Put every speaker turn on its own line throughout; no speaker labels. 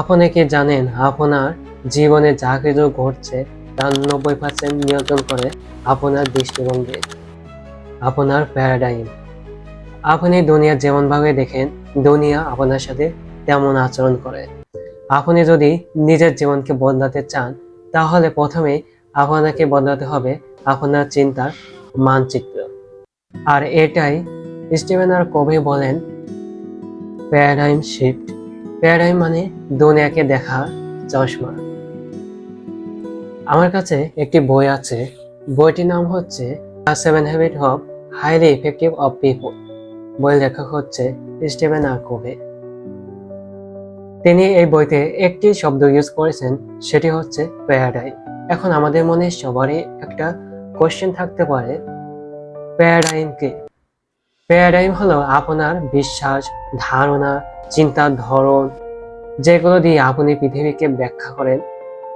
আপনি কি জানেন, আপনার জীবনে যা কিছু ঘটছে তার নব্বই পার্সেন্ট নিয়ন্ত্রণ করে আপনার দৃষ্টিভঙ্গি, আপনার প্যারাডাইম আপনি দুনিয়া যেমনভাবে দেখেন, দুনিয়া আপনার সাথে তেমন আচরণ করে। আপনি যদি নিজের জীবনকে বদলাতে চান, তাহলে প্রথমে আপনাকে বদলাতে হবে আপনার চিন্তার মানচিত্র। আর এটাই স্টিভেন আর কবি বলেন প্যারাডাইম শিফট প্যারাডাইম মানে দুনিয়াকে দেখা চশমা। আমার কাছে একটি বই আছে। বইটির নাম হচ্ছে seven habit of highly effective of people বইয়ের লেখক হচ্ছে স্টিভেন আর কোভে। তিনি এই বইতে একটি শব্দ ইউজ করেছেন, সেটি হচ্ছে প্যারাডাইম এখন আমাদের মনে সবারই একটা কোশ্চেন থাকতে পারে, প্যারাডাইম কি? প্যারাডাইম হলো আপনার বিশ্বাস, ধারণা চিন্তার ধরন যেগুলো দিয়ে আপনি পৃথিবীকে ব্যাখ্যা করেন,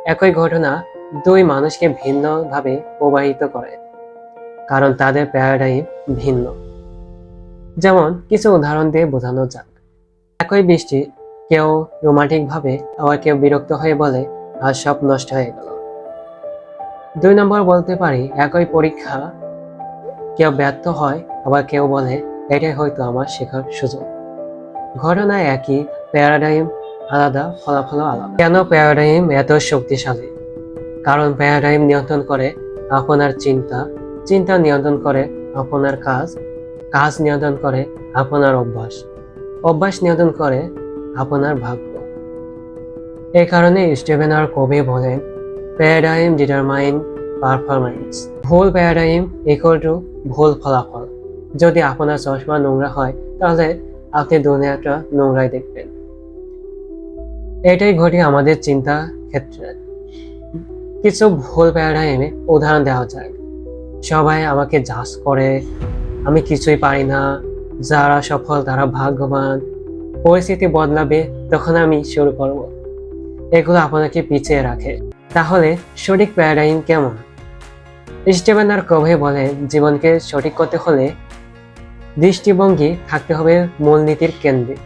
একই ঘটনা দুই মানুষকে ভিন্নভাবে প্রবাহিত করে, কারণ তাদের প্যারাডাইম ভিন্ন। যেমন, কিছু উদাহরণ দিয়ে বোঝানো যাক। একই বৃষ্টি কেউ রোমান্টিক ভাবে আবার কেউ বিরক্ত হয়ে বলে আর সব নষ্ট হয়ে গেল। দুই নম্বর বলতে পারি, একই পরীক্ষা কেউ ব্যর্থ হয়, আবার কেউ বলে, এটাই হয়তো আমার শেখার সুযোগ। ঘটনা একই, প্যারাডাইম আলাদা ফলাফল আলাদা। কেন প্যারাডাইম এত শক্তিশালী? কারণ প্যারাডাইম নিয়ন্ত্রণ করে আপনার চিন্তা চিন্তা নিয়ন্ত্রণ করে আপনার কাজ কাজ নিয়ন্ত্রণ করে আপনার অভ্যাস অভ্যাস নিয়ন্ত্রণ করে আপনার ভাগ্য। এই কারণে স্টিভেন আর কবি বলেন, প্যারাডাইম ডিটারমাইন পারফরমেন্স ভুল প্যারাডাইম ইকুয়াল টু ভুল ফলাফল। যদি আপনার চশমা নোংরা হয়, তাহলে আপনি দুনিয়াটা নোংরাই দেখবেন। এটাই ঘটে আমাদের চিন্তা ক্ষেত্রে। কিছু ভুল প্যারাডাইমে উদাহরণ দেওয়া যায়। সবাই আমাকে জাজ করে, আমি কিছুই পারি না, যারা সফল তারা ভাগ্যবান, পরিস্থিতি বদলাবে তখন আমি শুরু করব। এগুলো আপনাকে পিছিয়ে রাখে। তাহলে সঠিক প্যারাডাইম কেমন? স্টিভেন আর কভে বলে, জীবনকে সঠিক করতে হলে দৃষ্টিভঙ্গি থাকতে হবে মূলনীতির কেন্দ্রে।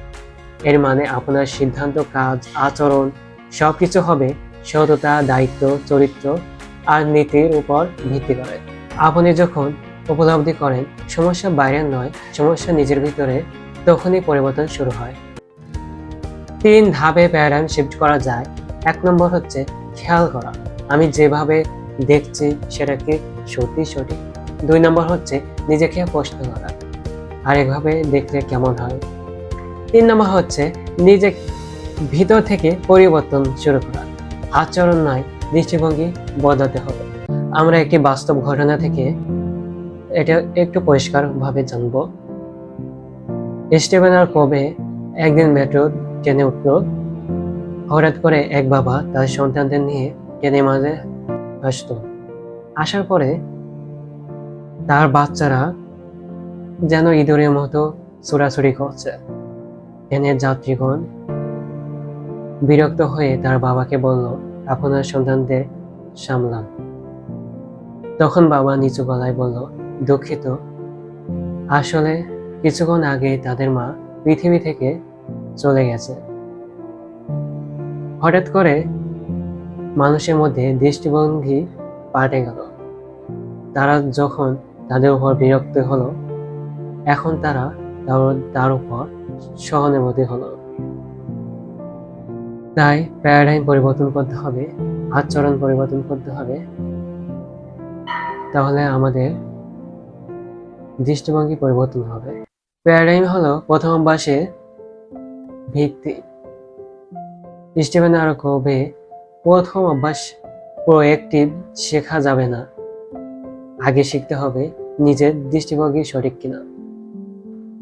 এর মানে আপনার সিদ্ধান্ত, কাজ, আচরণ, সবকিছু হবে সততা, দায়িত্ব, চরিত্র আর নীতির উপর ভিত্তি করে। আপনি যখন উপলব্ধি করেন, সমস্যা বাইরের নয়, সমস্যা নিজের ভিতরে, তখনই পরিবর্তন শুরু হয়। তিন ধাপে প্যারাডাইম শিফট করা যায়। এক নম্বর হচ্ছে খেয়াল করা। আমি যেভাবে দেখছি, সেটা কি সত্যি সঠিক? দুই নম্বর হচ্ছে নিজেকে প্রশ্ন করা। আরেকভাবে দেখলে কেমন হয়? তিন নম্বর হচ্ছে নিজে ভিতর থেকে পরিবর্তন শুরু করা। আচরণ নয়, দৃষ্টিভঙ্গি বদলাতে হবে। আমরা একটি বাস্তব ঘটনা থেকে এটা একটু পরিষ্কারভাবে জানব। স্টিভেন আর কবে একদিন মেট্রো ট্রেনে উঠল? হঠাৎ করে এক বাবা তার সন্তানদের নিয়ে ট্রেনের মাঝে আসতো। আসার পরে তার বাচ্চারা যেন ইঁদুরের মতো ছোড়াছুড়ি করছে। ট্রেনের যাত্রীগণ বিরক্ত হয়ে তার বাবাকে বলল, আপনার সন্তানদের সামলান। তখন বাবা নিচু গলায় বলল, দুঃখিত। আসলে কিছুক্ষণ আগে তাদের মা পৃথিবী থেকে চলে গেছে। হঠাৎ করে মানুষের মধ্যে দৃষ্টিভঙ্গি পাল্টে গেল। তারা যখন তাদের উপর বিরক্ত হলো, এখন তারা তার- তার উপর সহানুভূতি হলো। তাই প্যারাডাইম পরিবর্তন করতে হবে আচরণ পরিবর্তন করতে হবে। তাহলে আমাদের দৃষ্টিভঙ্গি পরিবর্তন হবে। প্যারাডাইম হলো প্রথম অভ্যাসের ভিত্তি। স্টিভেন আর কোভে প্রথম অভ্যাস প্রোয়েক্টিভ শেখা যাবে না। আগে শিখতে হবে নিজের দৃষ্টিভঙ্গি সঠিক কিনা।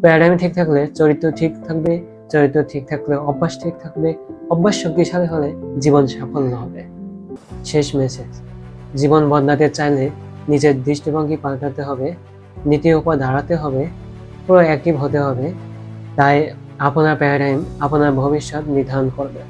প্যারাডাইম ঠিক থাকলে চরিত্র ঠিক থাকবে, চরিত্র ঠিক থাকলে অভ্যাস ঠিক থাকবে, অভ্যাস শক্তিশালী হলে জীবন সাফল্য হবে। শেষ মেসেজ জীবন বদলাতে চাইলে নিজের দৃষ্টিভঙ্গি পাল্টাতে হবে, নীতির উপর দাঁড়াতে হবে পুরো অ্যাক্টিভ হতে হবে, তাই আপনার প্যারাডাইম আপনার ভবিষ্যৎ নির্ধারণ করবে।